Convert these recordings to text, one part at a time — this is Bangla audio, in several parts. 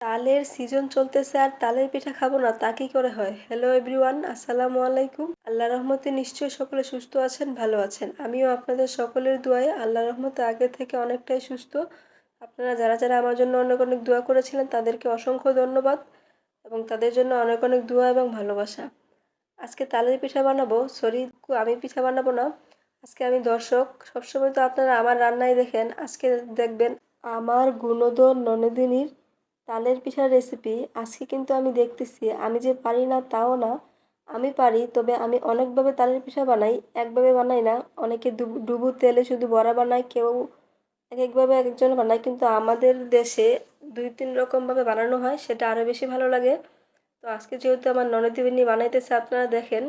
তালের সিজন চলতেছে আর তালের পিঠা খাব না, তা কি করে হয়? হ্যালো এভরিওয়ান আসসালামু আলাইকুম। আল্লাহ রহমতে নিশ্চয়ই সকলে সুস্থ আছেন, ভালো আছেন। আমিও আপনাদের সকলের দোয়ায় আল্লাহ রহমতে আগে থেকে অনেকটাই সুস্থ। আপনারা যারা যারা আমার জন্য অনেক অনেক দোয়া করেছিলেন, তাদেরকে অসংখ্য ধন্যবাদ এবং তাদের জন্য অনেক অনেক দোয়া এবং ভালোবাসা। আজকে তালের পিঠা বানাবো সরি আমি পিঠা বানাবো না। আজকে আমি দর্শক, সবসময় তো আপনারা আমার রান্নাই দেখেন, আজকে দেখবেন আমার গুণধর ননদিনীর তালের পিঠার রেসিপি আজকে কিন্তু আমি দেখতেছি। আমি যে পারি না তাও না। আমি পারি, তবে আমি অনেকভাবে তালের পিঠা বানাই। একভাবে বানাই না, অনেকে ডুবু তেলে শুধু বড়া বানায়, কেউ এক একভাবে এক একজন বানায়, কিন্তু আমাদের দেশে দুই, তিন রকমভাবে বানানো হয়, সেটা আরও বেশি ভালো লাগে। তো আজকে যেহেতু আমার ননদিনী বানাইতেছে, আপনারা দেখেন,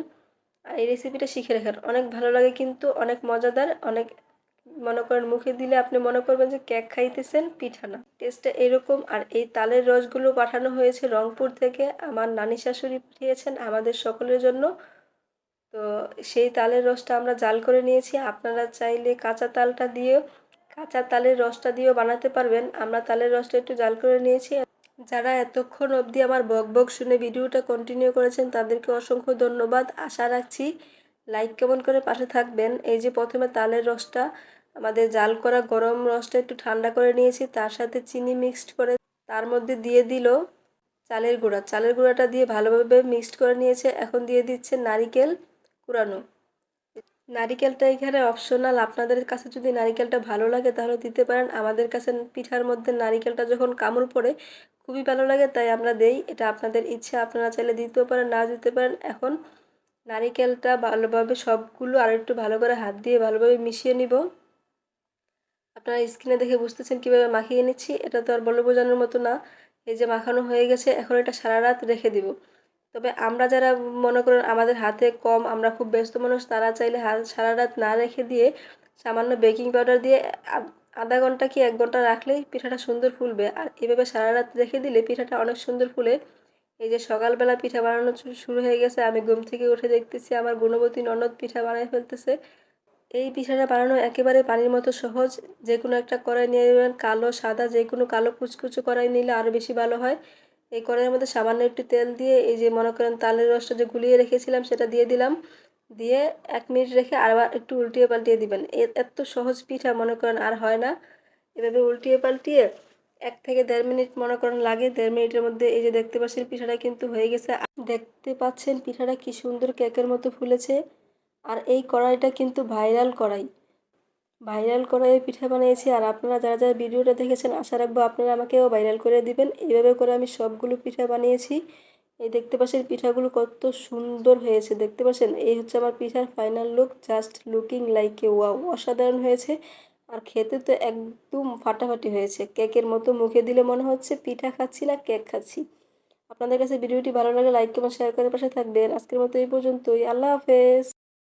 আর এই রেসিপিটা শিখে রাখেন অনেক ভালো লাগে, কিন্তু অনেক মজাদার, অনেক মনে করেন মুখে দিলে আপনি মনে করবেন যে কেক খাইতেছেন, পিঠা না। টেস্টটা এরকম, আর এই তালের রসগুলো পাঠানো হয়েছে রংপুর থেকে। আমার নানি শাশুড়ি পাঠিয়েছেন আমাদের সকলের জন্য। তো সেই তালের রসটা আমরা জাল করে নিয়েছি। আপনারা চাইলে কাঁচা তালটা দিয়ে কাঁচা তালের রসটা দিয়েও বানাতে পারবেন। আমরা তালের রসটা একটু জাল করে নিয়েছি। যারা এতক্ষণ অবধি আমার বক বক শুনে ভিডিওটা কন্টিনিউ করেছেন, তাদেরকে অসংখ্য ধন্যবাদ। আশা রাখছি লাইক কেমন করে পাশে থাকবেন। এই যে প্রথমে তালের রসটা, আমাদের জাল করা গরম রসটা একটু ঠান্ডা করে নিয়েছি, তার সাথে চিনি মিক্সড করে তার মধ্যে দিয়ে দিল চালের গুঁড়া। চালের গুঁড়াটা দিয়ে ভালোভাবে মিক্সড করে নিয়েছে, এখন দিয়ে দিচ্ছে নারিকেল কুড়ানো। নারিকেলটা এখানে অপশনাল আপনাদের কাছে যদি নারিকেলটা ভালো লাগে তাহলে দিতে পারেন। আমাদের কাছে পিঠার মধ্যে নারিকেলটা যখন কামড় পড়ে, খুবই ভালো লাগে, তাই আমরা দেই। এটা আপনাদের ইচ্ছে, আপনারা চাইলে দিতেও পারেন, না দিতে পারেন। এখন নারিকেলটা ভালোভাবে সবগুলো আর একটু ভালো করে হাত দিয়ে ভালোভাবে মিশিয়ে নিব। আপনারা স্ক্রিনে দেখে বুঝতেছেন কীভাবে মাখিয়ে নিচ্ছি, এটা তো আর বলে বোঝানোর মতো না। এই যে মাখানো হয়ে গেছে, এখন এটা সারা রাত রেখে দিব। তবে আমরা যারা মনে করেন আমাদের হাতে কম, আমরা খুব ব্যস্ত মানুষ, তারা চাইলে হাত সারা রাত না রেখে দিয়ে সামান্য বেকিং পাউডার দিয়ে আধা ঘণ্টা কি এক ঘণ্টা রাখলেই পিঠাটা সুন্দর ফুলবে। আর এভাবে সারা রাত রেখে দিলে পিঠাটা অনেক সুন্দর ফুলে। এই যে সকালবেলা পিঠা বানানো শুরু হয়ে গেছে, আমি ঘুম থেকে উঠে দেখতেছি আমার গুণবতী ননদ পিঠা বানাই ফেলতেছে। এই পিঠাটা বানানো একেবারে পানির মতো সহজ যে কোনো একটা কড়াই নিয়ে নেবেন, কালো, সাদা যে কোনো কালো কুচকুচো কড়াই নিলে আরও বেশি ভালো হয়। এই কড়াইয়ের মধ্যে সামান্য একটু তেল দিয়ে এই যে মনে করেন তালের রসটা যে গুলিয়ে রেখেছিলাম, সেটা দিয়ে দিলাম। দিয়ে এক মিনিট রেখে আবার একটু উল্টিয়ে পাল্টিয়ে দিবেন। এত সহজ পিঠা মনে করেন আর হয় না। এভাবে উল্টিয়ে পাল্টিয়ে এক থেকে দেড় মিনিট মনে করেন লাগে, দেড় মিনিটের মধ্যে এই যে দেখতে পাচ্ছেন পিঠাটা কিন্তু হয়ে গেছে। দেখতে পাচ্ছেন পিঠাটা কি সুন্দর কেকের মতো ফুলেছে। আর এই কড়াইটা কিন্তু ভাইরাল কড়াই। ভাইরাল কড়াইয়ে পিঠা বানিয়েছি। আর আপনারা যারা যারা ভিডিওটা দেখেছেন, আশা রাখব আপনারা আমাকেও ভাইরাল করে দিবেন। এইভাবে করে আমি সবগুলো পিঠা বানিয়েছি। এই দেখতে পাচ্ছেন পিঠাগুলো কত সুন্দর হয়েছে, দেখতে পাচ্ছেন? এই হচ্ছে আমার পিঠার final look just looking like a wow অসাধারণ হয়েছে। আর খেতে তো একদম ফাটাফাটি হয়েছে। কেকের মতো মুখে দিলে মনে হচ্ছে পিঠা খাচ্ছি না, কেক খাচ্ছি। আপনাদের কাছে ভিডিওটি ভালো লাগে লাইক কমেন্ট শেয়ার করে পাশে থাকবেন। আজকের মতো এই পর্যন্তই। আল্লাহ হাফেজ।